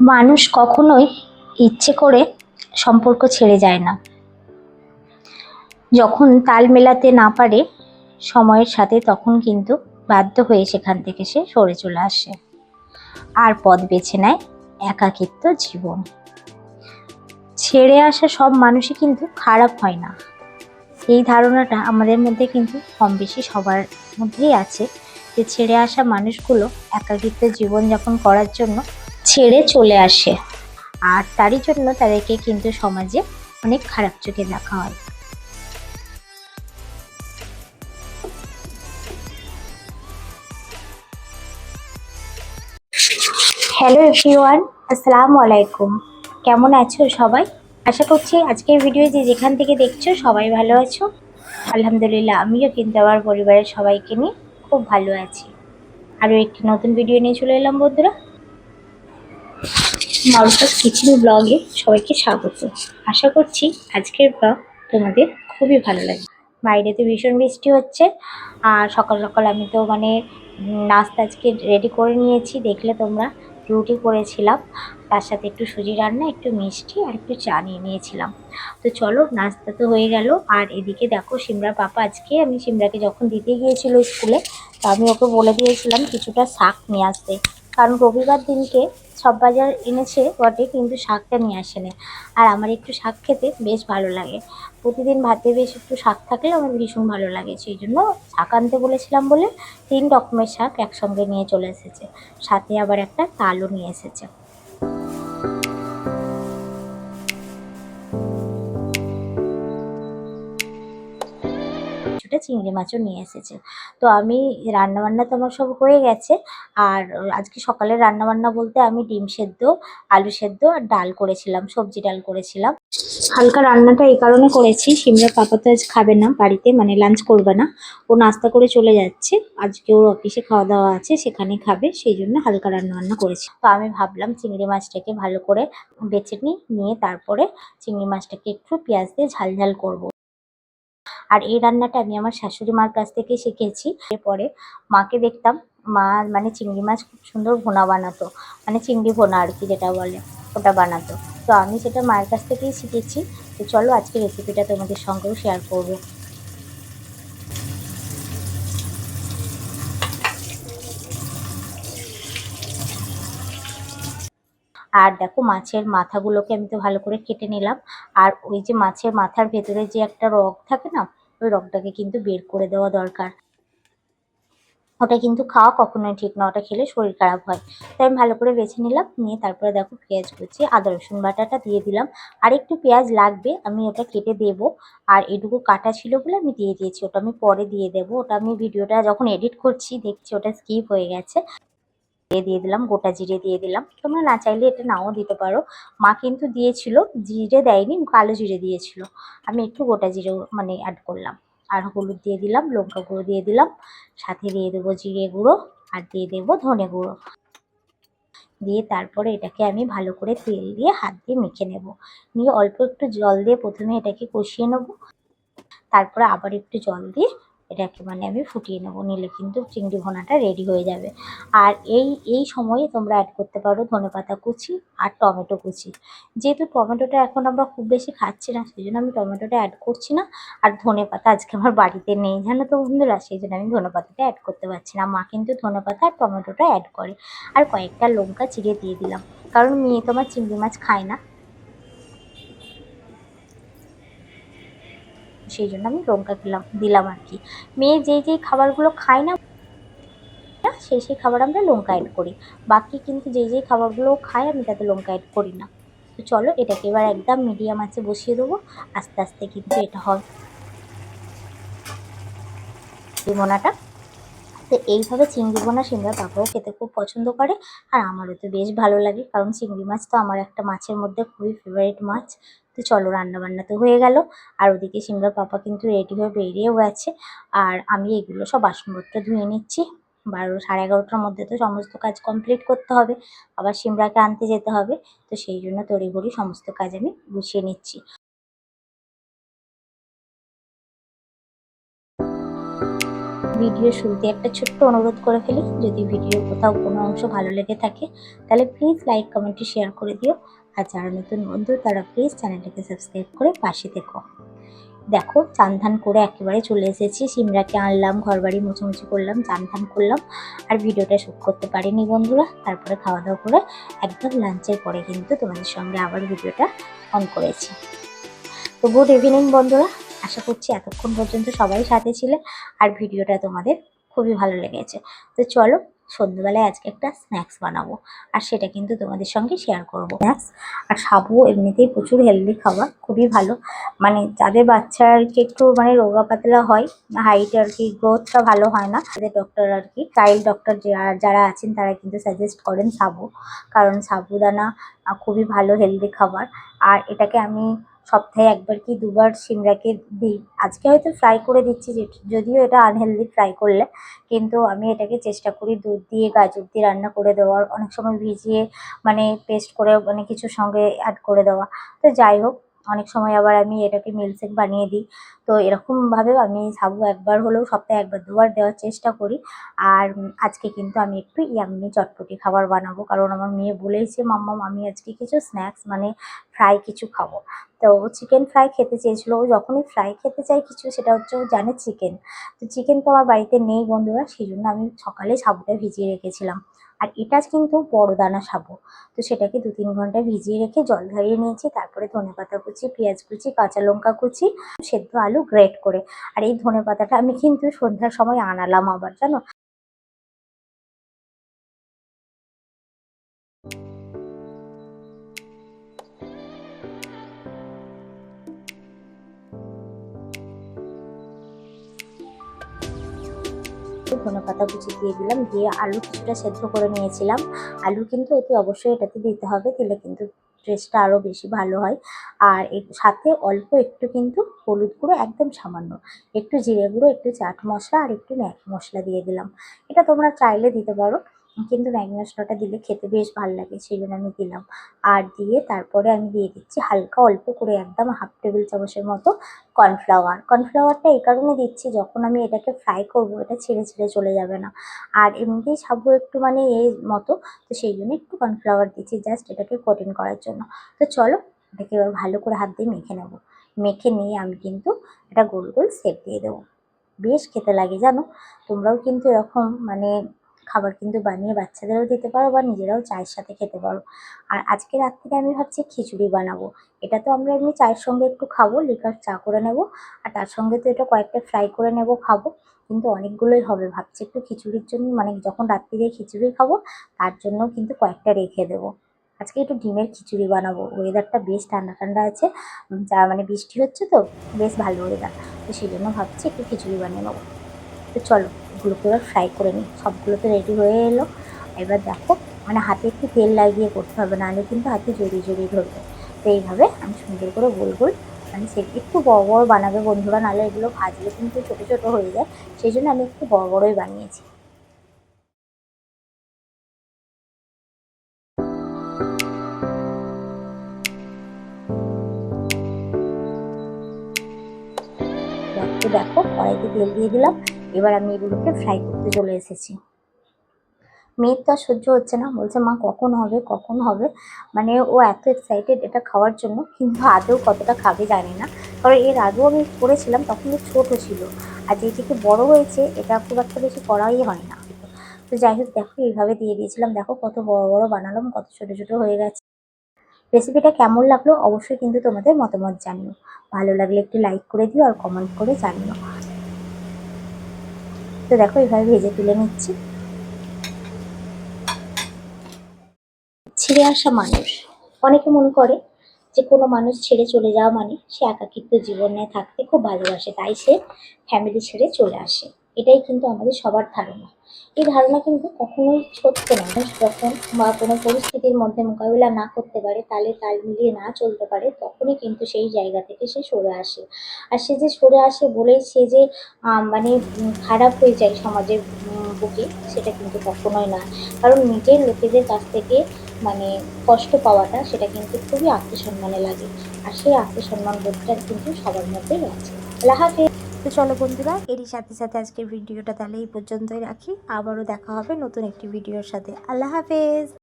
মানুষ কখনোই ইচ্ছে করে সম্পর্ক ছেড়ে যায় না। যখন তাল মেলাতে না পারে সময়ের সাথে তখন কিন্তু বাধ্য হয়ে সেখান থেকে সে সরে চলে আসে। আর পথ বেছে নেয় একাকিত্ব জীবন। ছেড়ে আসা সব মানুষই কিন্তু খারাপ হয় না। এই ধারণাটা আমাদের মধ্যে কিন্তু কম বেশি সবার মধ্যেই আছে যে ছেড়ে আসা মানুষগুলো একাকিত্ব জীবনযাপন করার জন্য ছেড়ে চলে আসে। আর তারই জন্য তাদেরকে কিন্তু সমাজে অনেক খারাপ চোখে দেখা হয়। হ্যালো এভরিওয়ান আসসালামু আলাইকুম। কেমন আছো সবাই? আশা করছি আজকের ভিডিও যে যেখান থেকে দেখছ সবাই ভালো আছো। আলহামদুলিল্লাহ, আমিও কিন্তু আমার পরিবারের সবাইকে নিয়ে খুব ভালো আছি। আরও একটি নতুন ভিডিও নিয়ে চলে এলাম বন্ধুরা। মারুফাস কিচেন ব্লগে সবাইকে স্বাগত। আশা করছি আজকের ব্লগ তোমাদের খুবই ভালো লাগে বাইরে তো ভীষণ বৃষ্টি হচ্ছে, আর সকাল সকাল আমি তো মানে নাস্তা আজকে রেডি করে নিয়েছি, দেখলে তোমরা রুটি করেছিলাম, তার সাথে একটু সুজি রান্না, একটু মিষ্টি আর একটু চা নিয়ে নিয়েছিলাম। তো চলো, নাস্তা তো হয়ে গেল, আর এদিকে দেখো সিমরা পাপা আজকে, আমি সিমরাকে যখন দিতে গিয়েছিল স্কুলে, তো আমি ওকে বলে দিয়েছিলাম কিছুটা শাক নিয়ে আসতে। কারণ রবিবার দিনকে সব বাজার এনেছে বটে, কিন্তু শাকটা নিয়ে আসে না আর আমার একটু শাক খেতে বেশ ভালো লাগে। প্রতিদিন ভাতে বেশ একটু শাক থাকলে আমার ভীষণ ভালো লাগে। সেই জন্য শাক আনতে বলেছিলাম বলে তিন রকমের শাক একসঙ্গে নিয়ে চলে এসেছে। সাথে আবার একটা তালও নিয়ে এসেছে। কিছুটা চিংড়ি মাছও নিয়ে এসেছে। তো আমি রান্নাবান্না তো আমার সব হয়ে গেছে। আর আজকে সকালে রান্নাবান্না বলতে আমি ডিম সেদ্ধ, আলু সেদ্ধ আর ডাল করেছিলাম, সবজি ডাল করেছিলাম। হালকা রান্নাটা এই কারণে করেছি। সিমরা পাপা তো আজ খাবে না বাড়িতে মানে লাঞ্চ করবে না। ও নাস্তা করে চলে যাচ্ছে। আজকে ওর অফিসে খাওয়া দাওয়া আছে সেখানে খাবে। সেই জন্য হালকা রান্নাবান্না করেছি। তো আমি ভাবলাম চিংড়ি মাছটাকে ভালো করে বেছে নিই, নিয়ে তারপরে চিংড়ি মাছটাকে একটু পেঁয়াজ দিয়ে ঝাল ঝাল করব। আর এই রান্নাটা আমি আমার শাশুড়ি মার কাছ থেকে শিখেছি। এরপরে মাকে দেখতাম, মা মানে চিংড়ি মাছ খুব সুন্দর ভোনা বানাতো মানে চিংড়ি ভোনা আর কি যেটা বলে, ওটা বানাতো। তো আমি সেটা মায়ের কাছ থেকেই শিখেছি। তো চলো আজকে রেসিপিটা তোমাদের সঙ্গেও শেয়ার করব। আর দেখো মাছের মাথাগুলোকে আমি তো ভালো করে কেটে নিলাম। আর ওই যে মাছের মাথার ভেতরে যে একটা রগ থাকে না ওই রগটাকে কিন্তু বের করে দেওয়া দরকার। ওটা কিন্তু খাওয়া কখনোই ঠিক না, ওটা খেলে শরীর খারাপ হয়। তাই আমি ভালো করে বেছে নিলাম, নিয়ে তারপরে দেখো পেঁয়াজ কুচি, আদা, রসুন বাটাটা দিয়ে দিলাম। আর একটু পেঁয়াজ লাগবে, আমি ওটা কেটে দেব। আর এটুকু কাটা ছিল বলে আমি দিয়ে দিয়েছি, ওটা আমি পরে দিয়ে দেবো। ওটা আমি ভিডিওটা যখন এডিট করছি, দেখছি ওটা স্কিপ হয়ে গেছে। দিয়ে দিয়ে দিলাম, গোটা জিরে দিয়ে দিলাম। তোমরা না চাইলে এটা নাও দিতে পারো। মা কিন্তু দিয়েছিল, জিরে দেয়নি, কালো জিরে দিয়েছিল। আমি একটু গোটা জিরে মানে অ্যাড করলাম। আর হলুদ দিয়ে দিলাম, লঙ্কা গুঁড়ো দিয়ে দিলাম। সাথে দিয়ে দেবো জিরে গুঁড়ো আর দিয়ে দেবো ধনে গুঁড়ো। দিয়ে তারপরে এটাকে আমি ভালো করে তেল দিয়ে হাত দিয়ে মেখে নেব। নিয়ে অল্প একটু জল দিয়ে প্রথমে এটাকে কষিয়ে নেব। তারপরে আবার একটু জল দিয়ে এটাকে মানে আমি ফুটিয়ে নেব। নিলে কিন্তু চিংড়ি ভোনাটা রেডি হয়ে যাবে। আর এই এই সময়ে তোমরা অ্যাড করতে পারো ধনেপাতা কুচি আর টমেটো কুচি। যেহেতু টমেটোটা এখন আমরা খুব বেশি খাচ্ছি না, সেই জন্য আমি টমেটোটা অ্যাড করছি না। আর ধনেপাতা আজকে আমার বাড়িতে নেই, জানো তো বন্ধুরা? সেই জন্য আমি ধনেপাতাটা অ্যাড করতে পারছি না। মা কিন্তু ধনেপাতা আর টমেটোটা অ্যাড করে। আর কয়েকটা লঙ্কা চিড়ে দিয়ে দিলাম। কারণ মেয়ে তো আমার চিংড়ি মাছ খায় না। সেই জন্য আমি লঙ্কা দিলাম দিলাম আর কি। মেয়ে যেই যেই খাবারগুলো খায় না, সেই সেই খাবার আমরা লঙ্কা অ্যাড করি। বাকি কিন্তু যেই যেই খাবারগুলো খায়, আমি তাতে লঙ্কা অ্যাড করি না। তো চলো, এটাকে এবার একদম মিডিয়াম আছে বসিয়ে দেবো। আস্তে আস্তে কিন্তু এটা হয়। মোনাটা তো এইভাবে চিংড়ি বোনা সিমরা বাবাও খেতে খুব পছন্দ করে, আর আমারও তো বেশ ভালো লাগে, কারণ চিংড়ি মাছ তো আমার একটা মাছের মধ্যে খুবই ফেভারিট মাছ। তো চলো রান্না বান্না তো হয়ে গেল, আর ওদিকে সিমরার পাপা কিন্তু রেডি হয়ে বেরিয়েও গেছে, আর আমি এগুলো সব বাসনপত্র ধুয়ে নিচ্ছি। বারো, সাড়ে এগারোটার মধ্যে তো সমস্ত কাজ কমপ্লিট করতে হবে, আবার সিমরাকে আনতে যেতে হবে, তো সেই জন্য তড়িঘড়ি সমস্ত কাজ আমি গুছিয়ে নিচ্ছি। ভিডিও শুরুতে একটা ছোট্ট অনুরোধ করে ফেলি, যদি ভিডিও কোথাও কোনো অংশ ভালো লেগে থাকে, তাহলে প্লিজ লাইক কমেন্টে শেয়ার করে দিও। আর যারা নতুন বন্ধু, তারা প্লিজ চ্যানেলটাকে সাবস্ক্রাইব করে পাশে দেখো দেখো চান ধান করে একেবারে চলে এসেছি। সিমরাকে আনলাম ঘর বাড়ি মুছামুছি করলাম চান ধান করলাম। আর ভিডিওটা শ্যুট করতে পারিনি বন্ধুরা। তারপরে খাওয়া দাওয়া করে একদম লাঞ্চের পরে কিন্তু তোমাদের সঙ্গে আবার ভিডিওটা অন করেছি। তো গুড ইভিনিং বন্ধুরা। আশা করছি এতক্ষণ পর্যন্ত সবাই সাথে ছিলে আর ভিডিওটা তোমাদের খুবই ভালো লেগেছে। তো চলো, সন্ধ্যেবেলায় আজকে একটা স্ন্যাক্স বানাবো আর সেটা কিন্তু তোমাদের সঙ্গে শেয়ার করব। স্ন্যাক্স আর সাবু এমনিতেই প্রচুর হেলদি খাবার, খুবই ভালো। মানে যাদের বাচ্চা আর কি একটু মানে রোগা পাতলা হয় হাইট আর কি গ্রোথটা ভালো হয় না, তাদের ডক্টর আর কি চাইল্ড ডক্টর যারা আছেন তারা কিন্তু সাজেস্ট করেন সাবু। কারণ সাবুদানা খুবই ভালো হেলদি খাবার। আর এটাকে আমি সপ্তাহে একবার কি দুবার সিমরাকে দিই। আজকে হয়তো ফ্রাই করে দিচ্ছি যদিও এটা আনহেলদি ফ্রাই করলে, কিন্তু আমি এটাকে চেষ্টা করি দুধ দিয়ে গাজর দিয়ে রান্না করে দেওয়ার। অনেক সময় ভিজিয়ে মানে পেস্ট করে মানে কিছু সঙ্গে অ্যাড করে দেওয়া। তো যাই হোক অনেক সময় আবার আমি এটাকে মিল্কশেক বানিয়ে দিই। তো এরকমভাবেও আমি সাবু একবার হলেও সপ্তাহে একবার দুবার দেওয়ার চেষ্টা করি। আর আজকে কিন্তু আমি একটু ইয়াম্মি চটপটি খাবার বানাবো, কারণ আমার মেয়ে বলেইছে মাম্মাম আমি আজকে কিছু স্ন্যাক্স মানে ফ্রাই কিছু খাব। তো চিকেন ফ্রাই খেতে চেয়েছিল। ও যখনই ফ্রাই খেতে চাই কিছু, সেটা হচ্ছে ও জানে চিকেন তো চিকেন তো আমার বাড়িতে নেই বন্ধুরা সেই জন্য আমি সকালে সাবুটা ভিজিয়ে রেখেছিলাম। আর এটা কিন্তু বড় দানা সাবু। তো সেটাকে দু তিন ঘণ্টা ভিজিয়ে রেখে জল ধরিয়ে নিয়েছি, তারপরে ধনে পাতা কুচি, পেঁয়াজ কুচি, কাঁচা লঙ্কা কুচি, সেদ্ধ আলু গ্রেট করে। আর এই ধনে পাতাটা আমি কিন্তু সন্ধ্যার সময় আনালাম আবার, জানো? ধনে পাতা কুচি দিয়ে দিলাম, দিয়ে আলু কিছুটা সেদ্ধ করে নিয়েছিলাম। আলু কিন্তু অতি অবশ্যই এটাতে দিতে হবে, দিলে কিন্তু টেস্টটা আরও বেশি ভালো হয়। আর এর সাথে অল্প একটু কিন্তু হলুদ গুঁড়ো, একদম সামান্য একটু জিরে গুঁড়ো, একটু চাট মশলা আর একটু ম্যাগি মশলা দিয়ে দিলাম। এটা তোমরা চাইলে দিতে পারো। কিন্তু ম্যাগি মশলাটা দিলে খেতে বেশ ভালো লাগে, সেই জন্য আমি দিলাম। আর দিয়ে তারপরে আমি দিয়ে দিচ্ছি হালকা অল্প করে একদম হাফ টেবিল চামচের মতো কর্নফ্লাওয়ার। কর্নফ্লাওয়ারটা এই কারণে দিচ্ছি, যখন আমি এটাকে ফ্রাই করব, এটা ছেড়ে ছেড়ে চলে যাবে না। আর এমনিতেই সাবু একটু মানে এই মতো, তো সেই জন্য একটু কর্নফ্লাওয়ার দিচ্ছি জাস্ট এটাকে কোটিং করার জন্য। তো চলো, এটাকে এবার ভালো করে হাত দিয়ে মেখে নেব। মেখে নিয়ে আমি কিন্তু এটা গোল গোল শেপ দিয়ে দেবো। বেশ খেতে লাগে জানো? তোমরাও কিন্তু এরকম মানে খাবার কিন্তু বানিয়ে বাচ্চাদেরও দিতে পারো বা নিজেরাও চায়ের সাথে খেতে পারো। আর আজকে রাত্রিরে আমি ভাবছি খিচুড়ি বানাবো। এটা তো আমরা এমনি চায়ের সঙ্গে একটু খাব, লিকার চা করে নেব, আর তার সঙ্গে তো এটা কয়েকটা ফ্রাই করে নেব, খাব। কিন্তু অনেকগুলোই হবে, ভাবছি একটু খিচুড়ির জন্য মানে যখন রাত্রিরে খিচুড়ি খাব, তার জন্য কিন্তু কয়েকটা রেখে দেবো। আজকে একটু ডিমের খিচুড়ি বানাবো। ওয়েদারটা বেশ ঠান্ডা ঠান্ডা আছে যা মানে বৃষ্টি হচ্ছে তো, বেশ ভালো ওয়েদার তো সেই জন্য ভাবছি একটু খিচুড়ি বানিয়ে নেব। তো চলো এগুলোকে এবার ফ্রাই করে নিই। সবগুলো তো রেডি হয়ে এলো। এবার দেখো মানে হাতে একটু তেল লাগিয়ে করতে হবে না নাহলে কিন্তু হাতে জড়িয়ে জড়িয়ে ধরবে। তো এইভাবে আমি সুন্দর করে গোল গোল মানে সে একটু বড় বড় বানাবে বন্ধুরা, নাহলে এগুলো ভাজলে কিন্তু ছোটো ছোটো হয়ে যায়। সেই জন্য আমি একটু বড় বড়ই বানিয়েছি। দেখো, কড়াইতে তেল দিয়ে দিলাম। এবার আমি এগুলোকে ফ্রাই করতে চলে এসেছি। মেয়ের তো আর সহ্য হচ্ছে না, বলছে, মা, কখন হবে? কখন হবে? মানে ও এত এক্সাইটেড এটা খাওয়ার জন্য, কিন্তু আদৌ কতটা খাবে জানি না। কারণ এর আগেও আমি করেছিলাম, তখন ছোটো ছিল। আর যেটিকে বড় হয়েছে, এটা খুব একটা বেশি করাই হয় না। তো যাই হোক, দেখো, এইভাবে দিয়ে দিয়েছিলাম। দেখো, কত বড় বড় বানালাম, কত ছোটো ছোটো হয়ে গেছে। রেসিপিটা কেমন লাগল? অবশ্যই কিন্তু তোমাদের মতামত জানিও। ভালো লাগলে একটু লাইক করে দিও আর কমেন্ট করে জানিও। তো দেখো, এভাবে ভেজে তুলে নিচ্ছি। ছেড়ে আসা মানুষ। অনেকে মনে করে যে কোনো মানুষ ছেড়ে চলে যাওয়া মানে সে একাকিত্ব জীবনে থাকতে খুব ভালোবাসে, তাই সে ফ্যামিলি ছেড়ে চলে আসে। এটাই কিন্তু আমাদের সবার ধারণা। এই ধারণা কিন্তু কখনোই সত্য নয় মানুষ যখন বা কোনো পরিস্থিতির মধ্যে মোকাবিলা না করতে পারে, তালে তাল মিলিয়ে না চলতে পারে, তখনই কিন্তু সেই জায়গা থেকে সে সরে আসে। আর সে যে সরে আসে বলেই সে যে মানে খারাপ হয়ে যায় সমাজের বুকে, সেটা কিন্তু কখনোই না কারণ নিজের লোকেদের কাছ থেকে মানে কষ্ট পাওয়াটা, সেটা কিন্তু খুবই আত্মসম্মানে লাগে। আর সেই আত্মসম্মান বোধটা কিন্তু সবার মধ্যেই আছে। আল্লাহ হাফেজ। তো চলো বন্ধুরা, এরই সাথে সাথে আজকের ভিডিওটা তাহলে এই পর্যন্তই রাখি। আবারও দেখা হবে নতুন একটি ভিডিওর সাথে। আল্লাহ হাফেজ।